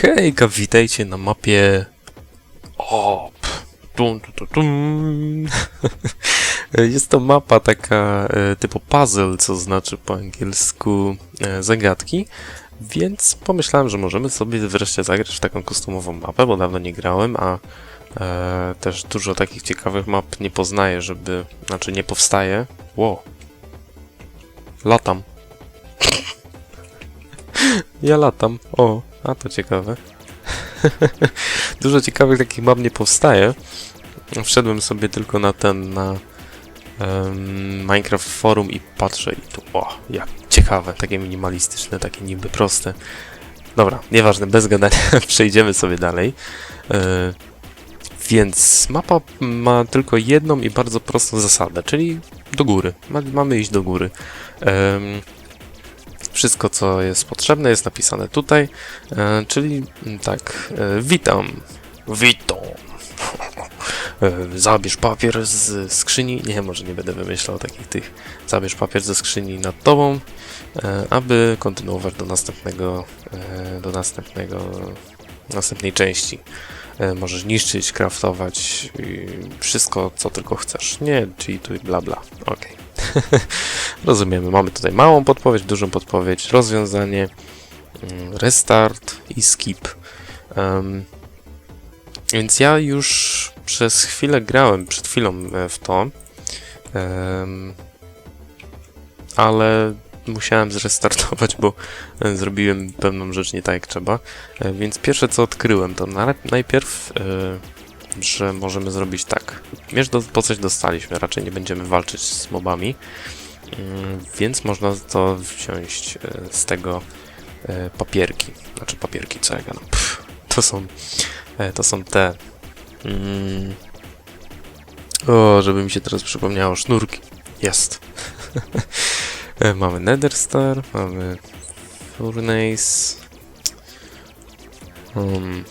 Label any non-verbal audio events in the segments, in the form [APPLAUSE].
Hejka, witajcie na mapie... O, pff, tum, tum, tum. [LAUGHS] Jest to mapa taka e, typu puzzle, co znaczy po angielsku e, zagadki, więc pomyślałem, że możemy sobie wreszcie zagrać w taką customową mapę, bo dawno nie grałem, a e, też dużo takich ciekawych map nie poznaję, żeby... Znaczy nie powstaje. Ło. Latam. [LAUGHS] Ja latam. O, a to ciekawe. [LAUGHS] Dużo ciekawych takich map nie powstaje. Wszedłem sobie tylko na ten, na em, Minecraft Forum i patrzę i tu, o, jak ciekawe, takie minimalistyczne, takie niby proste. Dobra, nieważne, bez gadania, [LAUGHS] przejdziemy sobie dalej. E, więc mapa ma tylko jedną i bardzo prostą zasadę, czyli do góry. Ma, mamy iść do góry. Em, wszystko, co jest potrzebne, jest napisane tutaj, e, czyli mm, tak, e, witam, witam, e, zabierz papier z skrzyni, nie, może nie będę wymyślał takich tych, zabierz papier ze skrzyni nad tobą, aby kontynuować do następnego, do następnego, następnej części. E, Możesz niszczyć, craftować, i wszystko, co tylko chcesz. Nie, tu bla bla, okej. [LAUGHS] Rozumiemy, mamy tutaj małą podpowiedź, dużą podpowiedź, rozwiązanie, mm, restart i skip. Em, więc ja już przez chwilę grałem, przed chwilą e, w to, em, ale musiałem zrestartować, bo e, zrobiłem pewną rzecz nie tak jak trzeba. E, Więc pierwsze co odkryłem to na, najpierw, e, że możemy zrobić tak. Miecz do, po coś dostaliśmy, raczej nie będziemy walczyć z mobami. Więc można to wziąć z tego papierki. Znaczy papierki, co ja gadam. Pff, To są, to są te. Mm, o, żeby mi się teraz przypomniało, sznurki. Jest. [LAUGHS] E, mamy Nether Star, mamy Furnace. Um,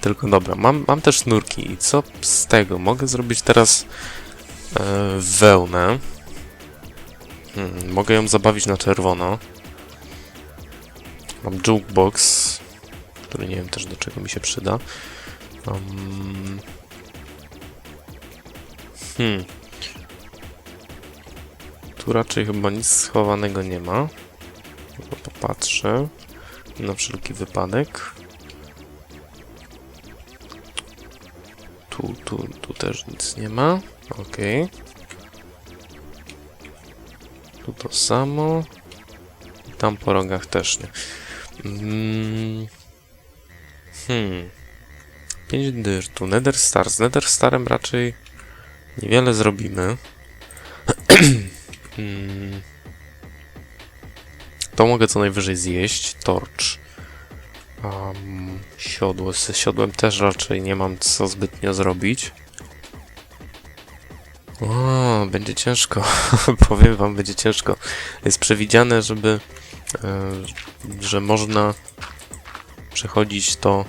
tylko dobra, mam, mam też sznurki i co z tego? Mogę zrobić teraz e, wełnę. Hmm, mogę ją zabawić na czerwono. Mam jukebox, który nie wiem też do czego mi się przyda. Um, hmm. Tu raczej chyba nic schowanego nie ma. Tylko popatrzę. Na wszelki wypadek. Tu, tu, tu też nic nie ma. Okej. Tu to samo. I tam po rogach też nie. Mm. Hmm. 5 dyrtu. Nether Star. Z Nether Starem raczej niewiele zrobimy. Hmm. To mogę co najwyżej zjeść. Torcz. Um, siodło. Z siodłem też raczej nie mam co zbytnio zrobić. O, będzie ciężko. [LAUGHS] Powiem wam, będzie ciężko. Jest przewidziane, żeby e, że można przechodzić to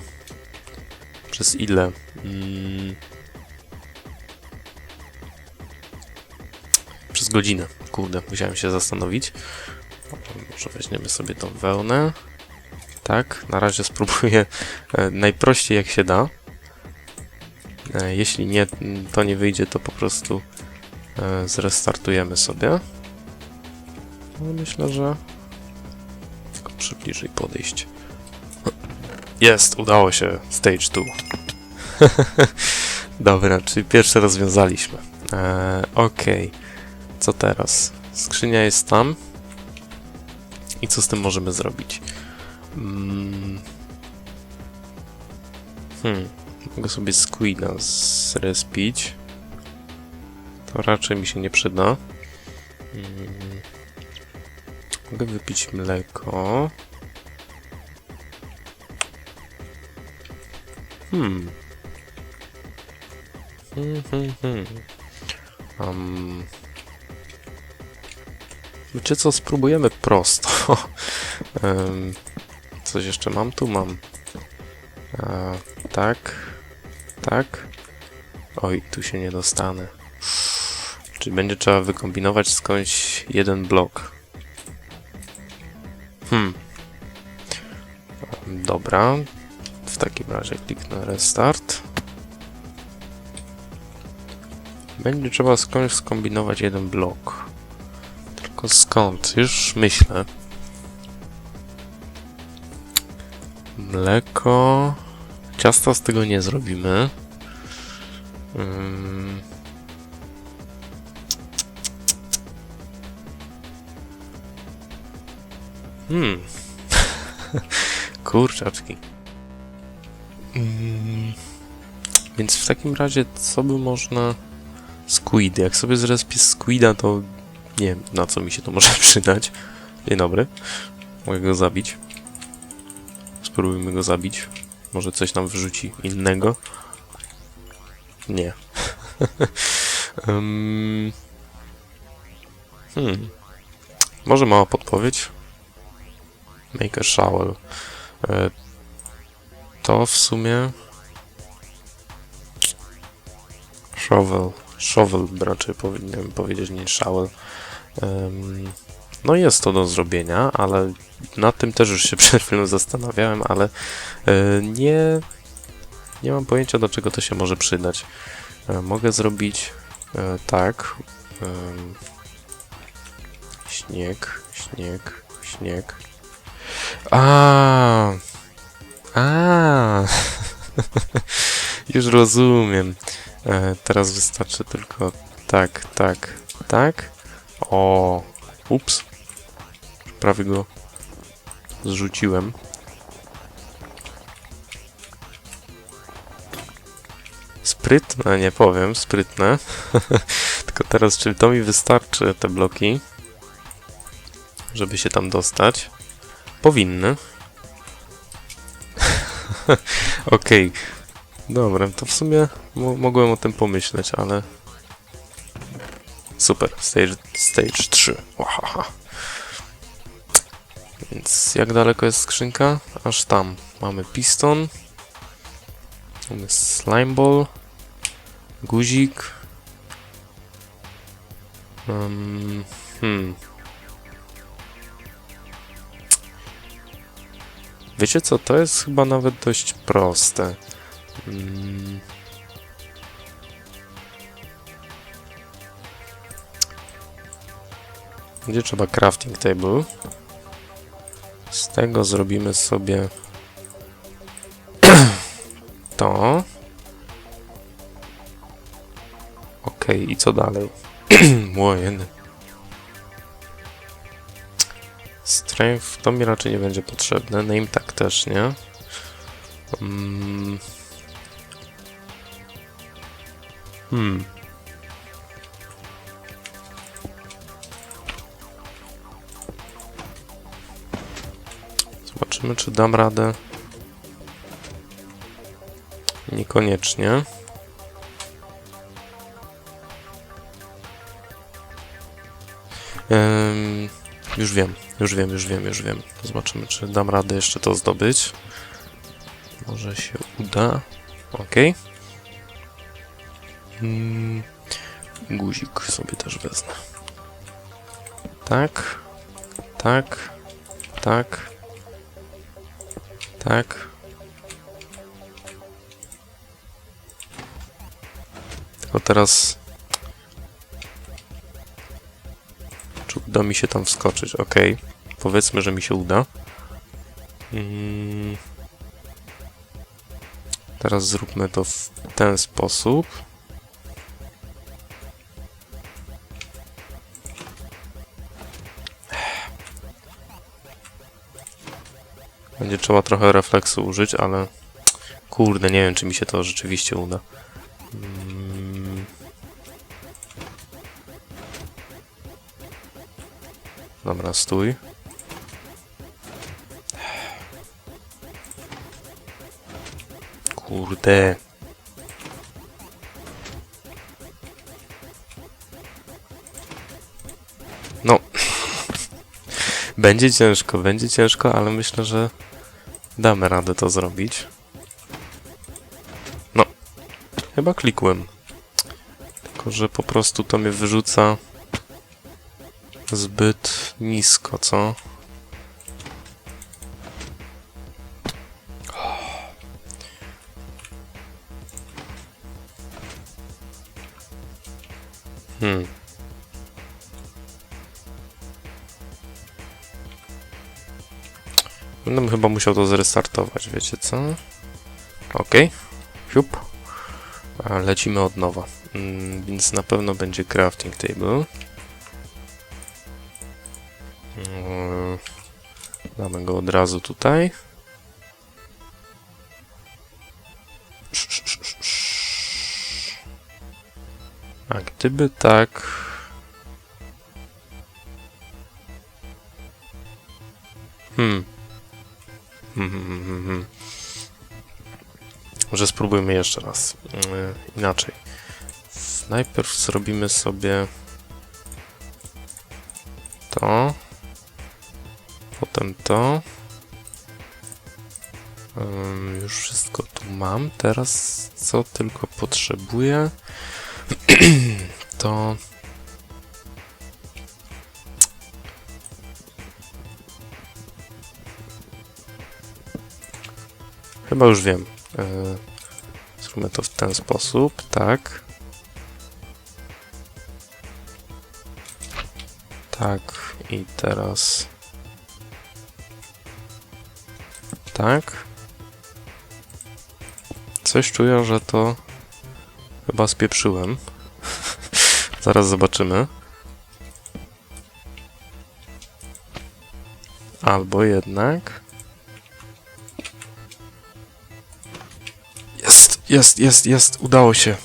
przez ile? Mm, przez godzinę. Kurde, musiałem się zastanowić. Może weźmiemy sobie tą wełnę. Tak, na razie spróbuję e, najprościej jak się da. E, jeśli nie, to nie wyjdzie, to po prostu e, zrestartujemy sobie. No, myślę, że tylko przybliżej podejść. Jest, udało się. Stage 2. [LAUGHS] Dobra, czyli pierwsze rozwiązaliśmy. E, Okej. Co teraz? Skrzynia jest tam. I co z tym możemy zrobić? Mm. Hmm. Mogę sobie squida zrespić. To raczej mi się nie przyda. Mm. Mogę wypić mleko. Hmm. Hmm, hmm, hmm. Um. Wiecie co, spróbujemy prosto. [LAUGHS] Coś jeszcze mam? Tu mam. E, tak. Tak. Oj, tu się nie dostanę. Czyli będzie trzeba wykombinować skądś jeden blok. Hmm. Dobra. W takim razie kliknę restart. Będzie trzeba skądś skombinować jeden blok. Skąd? Już myślę. Mleko. Ciasta z tego nie zrobimy. Ym. Hmm. [LAUGHS] Kurczaczki. Więc w takim razie, co by można... Squid. Jak sobie zrespię squida, to nie wiem, na co mi się to może [LAUGHS] przydać. Dzień dobry. Mogę go zabić. Spróbujmy go zabić. Może coś nam wyrzuci innego. Nie. [LAUGHS] Ym. hmm. Może mała podpowiedź. Make a shovel. E, to w sumie... Shovel. Shovel raczej powinienem powiedzieć, nie shovel. No jest to do zrobienia, ale nad tym też już się [LAUGHS] przed chwilą zastanawiałem, ale e, nie, nie mam pojęcia do czego to się może przydać. E, mogę zrobić e, tak. śnieg, śnieg, śnieg. A, a, [LAUGHS] już rozumiem. Teraz wystarczy tylko tak, tak, tak. O, ups. Prawie go zrzuciłem. Sprytne, nie powiem, sprytne. [LAUGHS] tylko teraz, czy to mi wystarczy, te bloki, żeby się tam dostać? Powinny. [LAUGHS] Okej. Dobra, to w sumie mo mogłem o tym pomyśleć, ale... Super, stage, stage 3. Wahaha. Więc jak daleko jest skrzynka? Aż tam. Mamy piston. Mamy slime ball. Guzik. Um, hmm. Wiecie co, to jest chyba nawet dość proste. Mm. Będzie trzeba crafting table. Z tego zrobimy sobie [CLEARS THROAT] to. Ok, i co dalej? [CLEARS THROAT] Łojen. Strength to mi raczej nie będzie potrzebne. Name tag też nie. Mm. Hmm. Zobaczymy, czy dam radę. Niekoniecznie. Już wiem, już wiem, już wiem, już wiem. Zobaczymy, czy dam radę jeszcze to zdobyć. Może się uda. Ok. Mm, guzik sobie też wezmę. Tak. Tak. Tak. Tak. Tylko teraz... Czy uda mi się tam wskoczyć? Ok. Powiedzmy, że mi się uda. Mm. Teraz zróbmy to w ten sposób. Będzie trzeba trochę refleksu użyć, ale kurde, nie wiem, czy mi się to rzeczywiście uda. Mm. Dobra, stój. Kurde. No. [LAUGHS] Będzie ciężko, będzie ciężko, ale myślę, że Damy radę to zrobić. No. Chyba klikłem. Tylko, że po prostu to mnie wyrzuca zbyt nisko, co? Hmm. Musiał to zrestartować, wiecie co? Okej. Siup. Lecimy od nowa. Mm, więc na pewno będzie crafting table. Mm, Damy go od razu tutaj. A gdyby tak... Może spróbujmy jeszcze raz. Yy, inaczej. Najpierw zrobimy sobie to. Potem to. Już wszystko tu mam. Teraz co tylko potrzebuję [CLEARS THROAT] to chyba już wiem. Yy, Zróbmy to w ten sposób, tak. Tak i teraz tak. Coś czuję, że to chyba spieprzyłem. [LAUGHS] Zaraz zobaczymy. Albo jednak. Jest, jest, jest, udało się. [LAUGHS]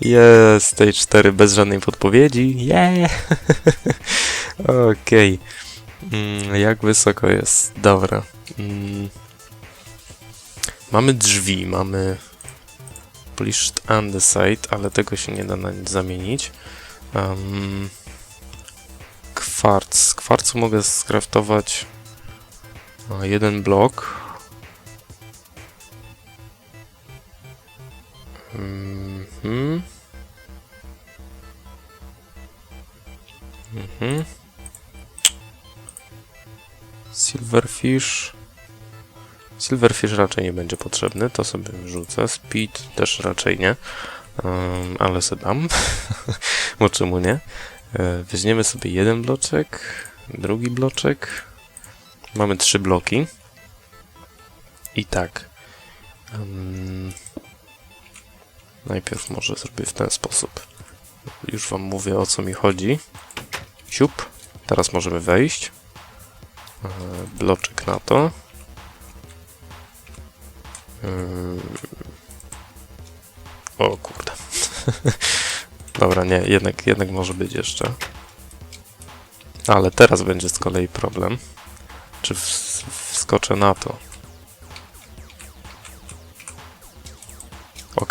Jest, stage 4 bez żadnej podpowiedzi. Yeah! [LAUGHS] Okej. Mm, jak wysoko jest? Dobra. Mm. Mamy drzwi, mamy Polished Andesite, ale tego się nie da na nic zamienić. Um, kwarc. Z kwarcu mogę skraftować a, jeden blok. Mhm. Mhm. Silverfish. Silverfish raczej nie będzie potrzebny, to sobie wrzucę. Speed też raczej nie, um, ale se dam, [LAUGHS] bo czemu nie. E, Weźmiemy sobie jeden bloczek, drugi bloczek. Mamy trzy bloki. I tak. em, najpierw może zrobię w ten sposób. Już wam mówię o co mi chodzi. Siup. Teraz możemy wejść. E, bloczek na to. Ym. O kurde. [LAUGHS] Dobra, nie, jednak, jednak może być jeszcze. Ale teraz będzie z kolei problem. Czy ws- wskoczę na to?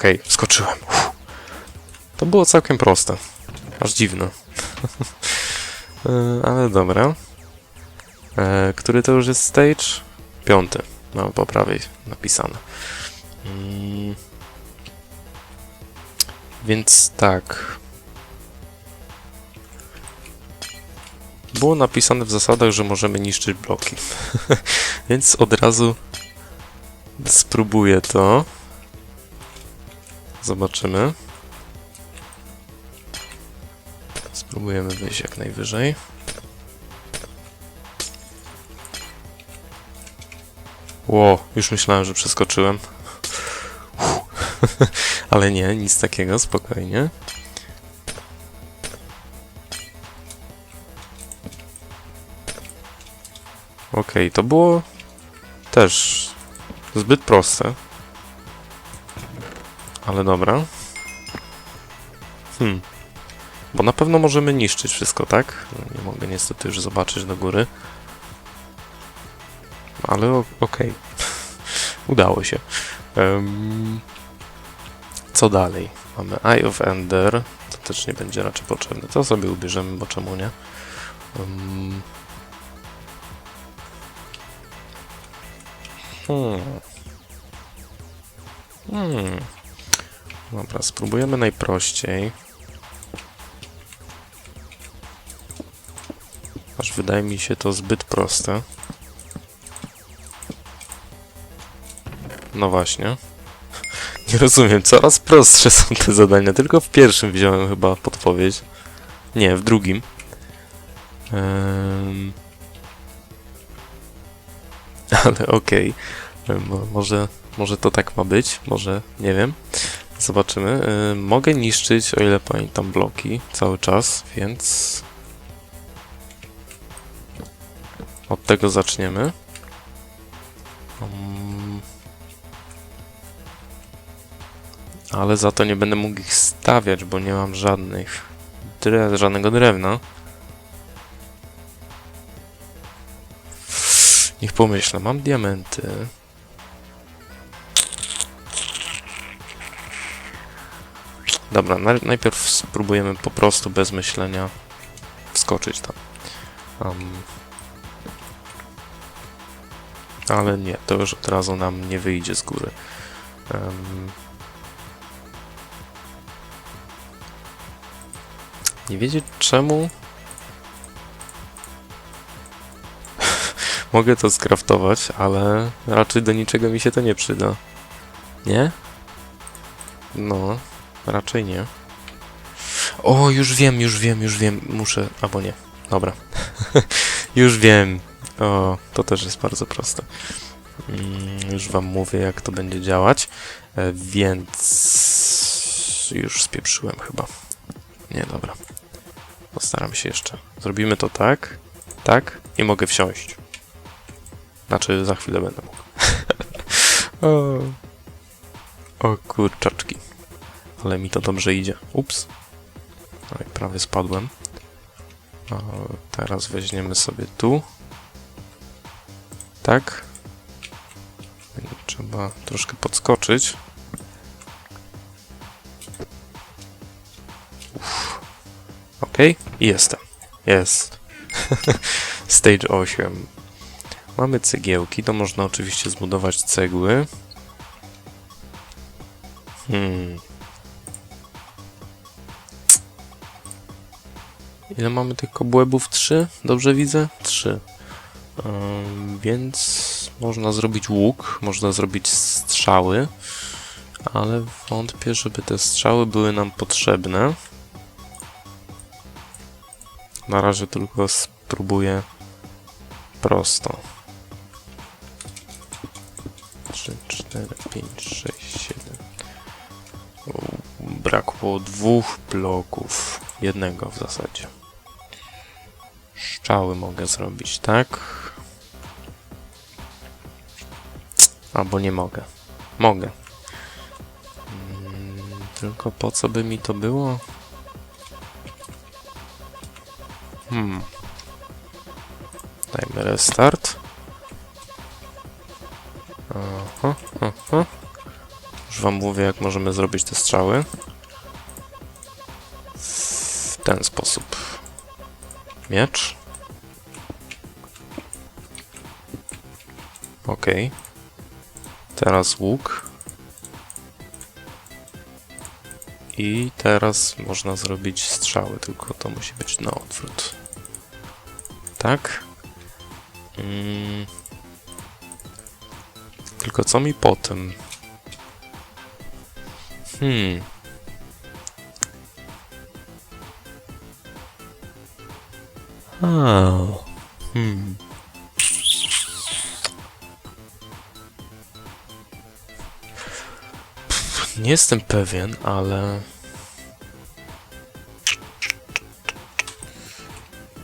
Okej, wskoczyłem. Uff. To było całkiem proste. Aż dziwne. Yy, [LAUGHS] Ale dobra. E, który to już jest stage? Piąty. Mam po prawej napisane. Mm. Więc tak. Było napisane w zasadach, że możemy niszczyć bloki. [LAUGHS] Więc od razu spróbuję to. Zobaczymy. Spróbujemy wyjść jak najwyżej. Ło, już myślałem, że przeskoczyłem. [LAUGHS] Ale nie, nic takiego, spokojnie. Okej, to było też zbyt proste. Ale dobra. Hmm. Bo na pewno możemy niszczyć wszystko, tak? Nie mogę niestety już zobaczyć do góry. Ale okej. [LAUGHS] Udało się. Em, co dalej? Mamy Eye of Ender. To też nie będzie raczej potrzebne. To sobie ubierzemy, bo czemu nie? Em, hmm. Hmm. Dobra, spróbujemy najprościej. Aż wydaje mi się to zbyt proste. No właśnie. [LAUGHS] Nie rozumiem, coraz prostsze są te zadania. Tylko w pierwszym wziąłem chyba podpowiedź. Nie, w drugim. [LAUGHS] Ale okej. Mo- Może, może to tak ma być, może nie wiem. Zobaczymy. Y, Mogę niszczyć, o ile pamiętam, bloki cały czas, więc od tego zaczniemy. Mm. Ale za to nie będę mógł ich stawiać, bo nie mam żadnych dre żadnego drewna. Niech pomyślę, mam diamenty. Dobra, naj- najpierw spróbujemy po prostu bez myślenia wskoczyć tam. Am. ale nie, to już od razu nam nie wyjdzie z góry. Em. nie wiedzieć czemu. [LAUGHS] Mogę to skraftować, ale raczej do niczego mi się to nie przyda. Nie? No, raczej nie. O, już wiem, już wiem, już wiem. Muszę. Albo nie. Dobra. [LAUGHS] już wiem. O, to też jest bardzo proste. Mm, już wam mówię, jak to będzie działać. E, więc. Już spieprzyłem chyba. Nie, dobra. Postaram się jeszcze. Zrobimy to tak. Tak. I mogę wsiąść. Znaczy, za chwilę będę mógł. [LAUGHS] o. o kurczaczki. Ale mi to dobrze idzie. Ups. Oj, prawie spadłem. O, teraz weźmiemy sobie tu. Tak. Będzie Trzeba troszkę podskoczyć. Uff. Ok, i jestem. Jest. [LAUGHS] Stage 8. Mamy cegiełki, to można oczywiście zbudować cegły. Hmm. Ile mamy tych kobłębów? Trzy? Dobrze widzę? Trzy. Ym, więc można zrobić łuk, można zrobić strzały, ale wątpię, żeby te strzały były nam potrzebne. Na razie tylko spróbuję prosto. 3, 4, 5, 6, 7. Brakło dwóch bloków. Jednego w zasadzie. Szczały mogę zrobić, tak? Albo nie mogę. Mogę. Mm, Tylko po co by mi to było? Hmm. Dajmy restart. Aha, aha. Już wam mówię, jak możemy zrobić te strzały. W ten sposób. Miecz. Ok. Teraz łuk. I teraz można zrobić strzały, tylko to musi być na odwrót. Tak. Mm. Tylko co mi potem? Hmm. A. Hmm. Nie jestem pewien, ale.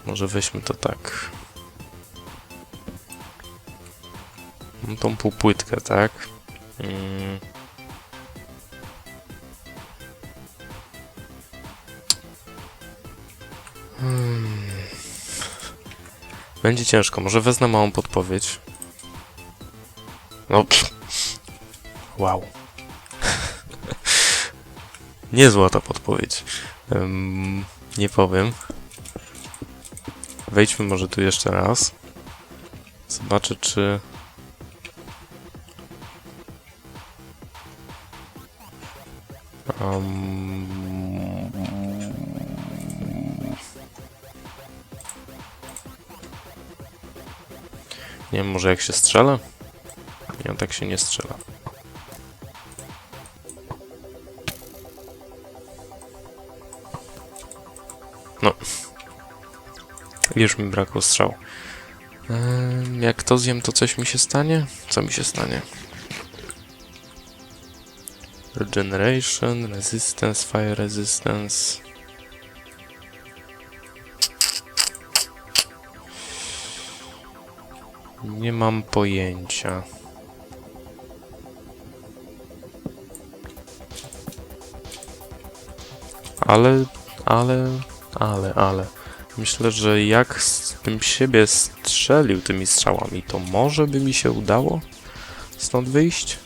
Może weźmy to tak. Tą półpłytkę, tak? Mm. Hmm. Będzie ciężko, może wezmę małą podpowiedź. No. pff. Wow. Niezła ta podpowiedź. Em, nie powiem. Wejdźmy może tu jeszcze raz. Zobaczę, czy... Um... Nie wiem, może jak się strzela? Nie, tak się nie strzela. Już mi brakło strzał. Jak to zjem, to coś mi się stanie? Co mi się stanie? Regeneration, resistance, fire resistance. Nie mam pojęcia. Ale, ale, ale, ale. Myślę, że jak z tym siebie strzelił tymi strzałami, to może by mi się udało stąd wyjść?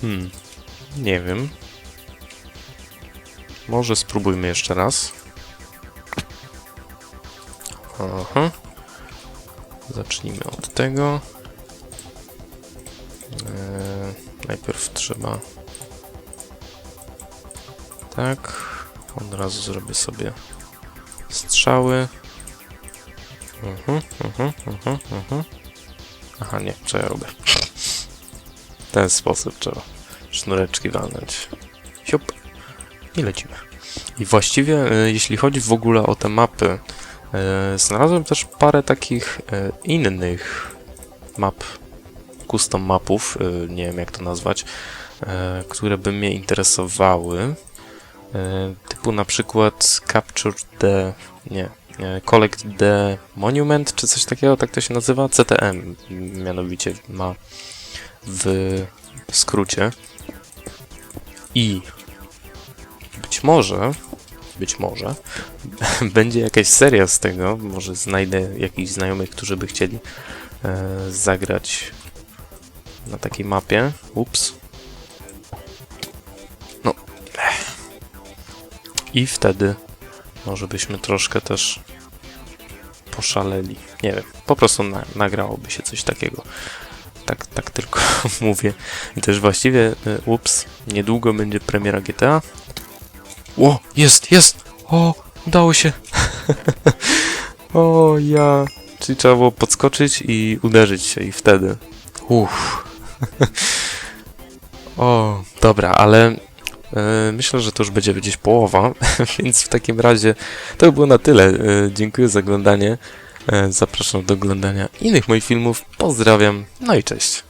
Hmm, nie wiem. Może spróbujmy jeszcze raz. Aha. Zacznijmy od tego. Eee, najpierw trzeba. Tak. Od razu zrobię sobie strzały. Mhm, mhm, mhm. Aha, nie, co ja robię? W ten sposób trzeba sznureczki walnąć. Siup. I lecimy. I właściwie, e, jeśli chodzi w ogóle o te mapy, e, znalazłem też parę takich e, innych map, custom mapów, nie wiem jak to nazwać, które by mnie interesowały. E, typu na przykład Capture the... nie, e, Collect the Monument, czy coś takiego, tak to się nazywa? CTM mianowicie ma w skrócie. I być może, być może, [LAUGHS] będzie jakaś seria z tego, może znajdę jakichś znajomych, którzy by chcieli e, zagrać na takiej mapie. Ups. I wtedy może byśmy troszkę też poszaleli. Nie wiem, po prostu na, nagrałoby się coś takiego. Tak, tak tylko [LAUGHS] mówię. I też właściwie, y, ups, niedługo będzie premiera GTA. O, jest, jest! O, udało się! [LAUGHS] o, ja... Czyli trzeba było podskoczyć i uderzyć się i wtedy. Uff. [LAUGHS] o, dobra, ale myślę, że to już będzie gdzieś połowa, [LAUGHS] więc w takim razie to by było na tyle. E, dziękuję za oglądanie. E, zapraszam do oglądania innych moich filmów. Pozdrawiam, no i cześć.